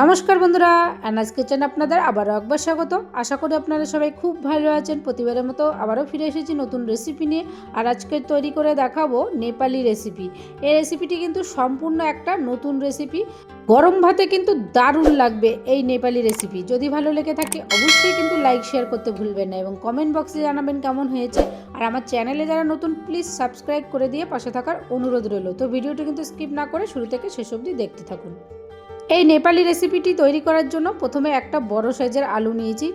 নমস্কার বন্ধুরা অ্যানাজ কিচেন আপনাদের আবারও একবার স্বাগত আশা করি আপনারা সবাই খুব ভালো আছেন। প্রতিবারের মতো আবারও ফিরে এসেছি নতুন রেসিপি নিয়ে। আর আজকে তৈরি করে দেখাবো নেপালি রেসিপি এই রেসিপিটি কিন্তু সম্পূর্ণ একটা নতুন রেসিপি গরম ভাতে কিন্তু দারুণ লাগবে এই নেপালি রেসিপি যদি ভালো লেগে থাকে, অবশ্যই কিন্তু লাইক শেয়ার করতে ভুলবেন না এবং কমেন্ট বক্সে জানাবেন কেমন হয়েছে। আর আমার চ্যানেলে যারা নতুন প্লিজ সাবস্ক্রাইব করে দিয়ে পাশে থাকার অনুরোধ রইল। তো ভিডিওটি কিন্তু স্কিপ না করে শুরু থেকে শেষ অবধি দেখতে থাকুন। এই নেপালি রেসিপিটি তৈরি করার জন্য প্রথমে একটা বড় সাইজের আলু নিয়েছি।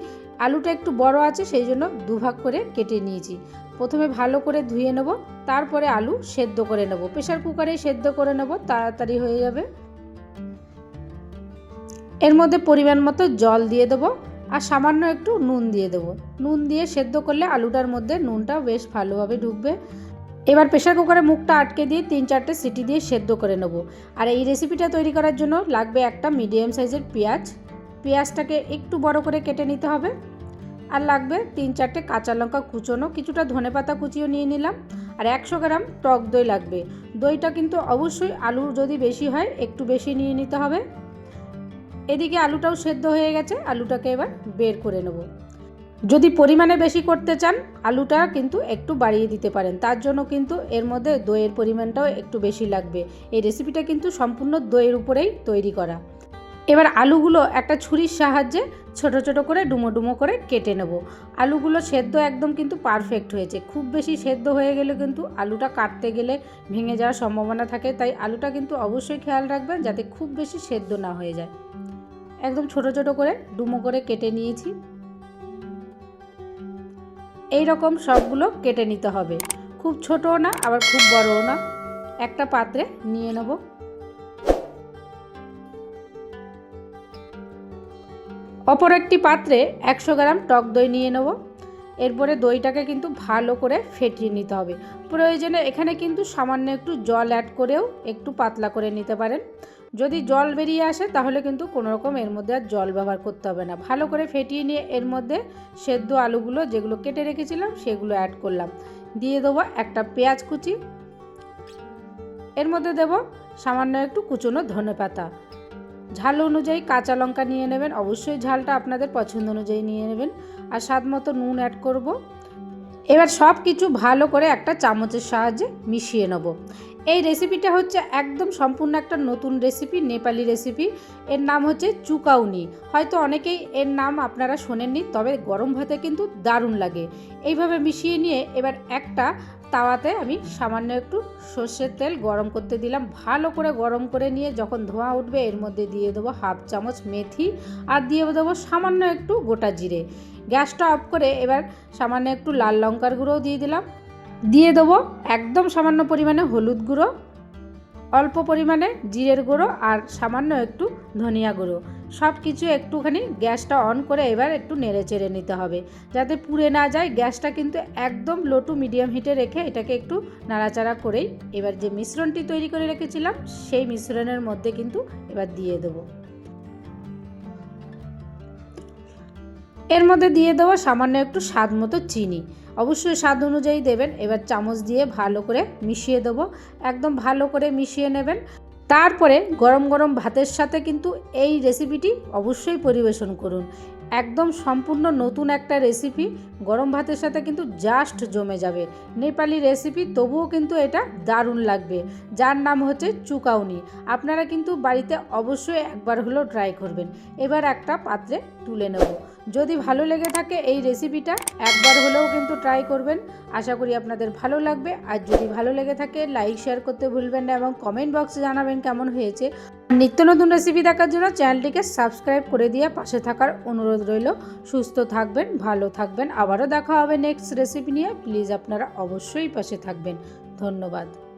আলুটা একটু বড় আছে, সেই জন্য দুভাগ করে কেটে নিয়েছি। প্রথমে ভালো করে ধুয়ে নেব, তারপরে আলু সেদ্ধ করে নেব। প্রেশার কুকারে সেদ্ধ করে নেব, তাড়াতাড়ি হয়ে যাবে। এর মধ্যে পরিমাণ মতো জল দিয়ে দেবো আর সামান্য একটু নুন দিয়ে দেবো। নুন দিয়ে সেদ্ধ করলে আলুটার মধ্যে নুনটা বেশ ভালোভাবে ঢুকবে। এবার প্রেশার কুকারে মুখটা আটকে দিয়ে তিন চারটে সিটি দিয়ে সেদ্ধ করে নেব। আর এই রেসিপিটা তৈরি করার জন্য লাগবে একটা মিডিয়াম সাইজের পেঁয়াজ। পেঁয়াজটাকে একটু বড় করে কেটে নিতে হবে। আর লাগবে তিন চারটে কাঁচা লঙ্কা কুচোনো, কিছুটা ধনে পাতা কুচিও নিয়ে নিলাম। আর একশো গ্রাম টক দই লাগবে। দইটা কিন্তু অবশ্যই আলু যদি বেশি হয়, একটু বেশি নিয়ে নিতে হবে। এদিকে আলুটাও সেদ্ধ হয়ে গেছে। আলুটাকে এবার বের করে নেব। যদি পরিমাণে বেশি করতে চান, আলুটা কিন্তু একটু বাড়িয়ে দিতে পারেন। তার জন্য কিন্তু এর মধ্যে দইয়ের পরিমাণটাও একটু বেশি লাগবে। এই রেসিপিটা কিন্তু সম্পূর্ণ দইয়ের উপরেই তৈরি করা। এবার আলুগুলো একটা ছুরির সাহায্যে ছোট ছোট করে ডুমো ডুমো করে কেটে নেব। আলুগুলো সেদ্ধ একদম কিন্তু পারফেক্ট হয়েছে। খুব বেশি সেদ্ধ হয়ে গেলে কিন্তু আলুটা কাটতে গেলে ভেঙে যাওয়ার সম্ভাবনা থাকে। তাই আলুটা কিন্তু অবশ্যই খেয়াল রাখবেন যাতে খুব বেশি সেদ্ধ না হয়ে যায়। একদম ছোট ছোট করে ডুমো করে কেটে নিয়েছি। এই রকম সবগুলো কেটে নিতে হবে। খুব ছোটও না, আবার খুব বড়ও না। একটা পাত্রে নিয়ে নেব। অপর একটি পাত্রে একশো গ্রাম টক দই নিয়ে নেব। এরপরে দইটাকে কিন্তু ভালো করে ফেটিয়ে নিতে হবে। প্রয়োজনে এখানে কিন্তু সামান্য একটু জল অ্যাড করেও একটু পাতলা করে নিতে পারেন। যদি জল বেরিয়ে আসে, তাহলে কিন্তু কোনো রকম এর মধ্যে আর জল ব্যবহার করতে হবে না। ভালো করে ফেটিয়ে নিয়ে এর মধ্যে সেদ্ধ আলুগুলো যেগুলো কেটে রেখেছিলাম, সেগুলো অ্যাড করলাম। দিয়ে দেবো একটা পেঁয়াজ কুচি। এর মধ্যে দেব সামান্য একটু কুচনো ধনে পাতা। ঝাল অনুযায়ী কাঁচা লঙ্কা নিয়ে নেবেন। অবশ্যই ঝালটা আপনাদের পছন্দ অনুযায়ী নিয়ে নেবেন। আর স্বাদ মতো নুন অ্যাড করব। এবার সব কিছু ভালো করে একটা চামচের সাহায্যে মিশিয়ে নেব। এই রেসিপিটা হচ্ছে একদম সম্পূর্ণ একটা নতুন রেসিপি নেপালি রেসিপি এর নাম হচ্ছে চুকাউনি। হয়তো অনেকেই এর নাম আপনারা শোনেননি, তবে গরম ভাতে কিন্তু দারুণ লাগে। এইভাবে মিশিয়ে নিয়ে এবার একটা তাওয়াতে আমি সামান্য একটু সর্ষের তেল গরম করতে দিলাম। ভালো করে গরম করে নিয়ে যখন ধোঁয়া উঠবে, এর মধ্যে দিয়ে দেবো হাফ চামচ মেথি আর দিয়ে দেবো সামান্য একটু গোটা জিরে। গ্যাসটা অফ করে এবার সামান্য একটু লাল লঙ্কার গুঁড়োও দিয়ে দিলাম। দিয়ে দেবো একদম সামান্য পরিমাণে হলুদ গুঁড়ো, অল্প পরিমাণে জিরের গুঁড়ো আর সামান্য একটু ধনিয়া গুঁড়ো। সব কিছু একটুখানি গ্যাসটা অন করে এবার একটু নেড়ে চেড়ে নিতে হবে। যাতে পুড়ে না যায়, গ্যাসটা কিন্তু একদম লো টু মিডিয়াম হিটে রেখে এটাকে একটু নাড়াচাড়া করেই এবার যে মিশ্রণটি তৈরি করে রেখেছিলাম, সেই মিশ্রণের মধ্যে কিন্তু এবার দিয়ে দেবো। এর মধ্যে দিয়ে দেবো সামান্য একটু স্বাদ মতো চিনি। অবশ্যই স্বাদ অনুযায়ী দেবেন। এবার চামচ দিয়ে ভালো করে মিশিয়ে দেবো। একদম ভালো করে মিশিয়ে নেবেন। তারপরে গরম গরম ভাতের সাথে কিন্তু এই রেসিপিটি অবশ্যই পরিবেশন করুন। একদম সম্পূর্ণ নতুন একটা রেসিপি। গরম ভাতের সাথে কিন্তু জাস্ট জমে যাবে। নেপালি রেসিপি, তবুও কিন্তু এটা দারুণ লাগবে। যার নাম হচ্ছে চুকাউনি। আপনারা কিন্তু বাড়িতে অবশ্যই একবার হলেও ট্রাই করবেন। এবার একটা পাত্রে তুলে নেব। যদি ভালো লেগে থাকে এই রেসিপিটা একবার হলেও কিন্তু ট্রাই করবেন। আশা করি আপনাদের ভালো লাগবে। আর যদি ভালো লেগে থাকে লাইক শেয়ার করতে ভুলবেন না এবং কমেন্ট বক্সে জানাবেন কেমন হয়েছে। নিত্য নতুন রেসিপি দেখার জন্য চ্যানেলটিকে সাবস্ক্রাইব করে দিয়ে পাশে থাকার অনুরোধ রইল। সুস্থ থাকবেন, ভালো থাকবেন। আবারও দেখা হবে নেক্সট রেসিপি নিয়ে। প্লিজ আপনারা অবশ্যই পাশে থাকবেন। ধন্যবাদ।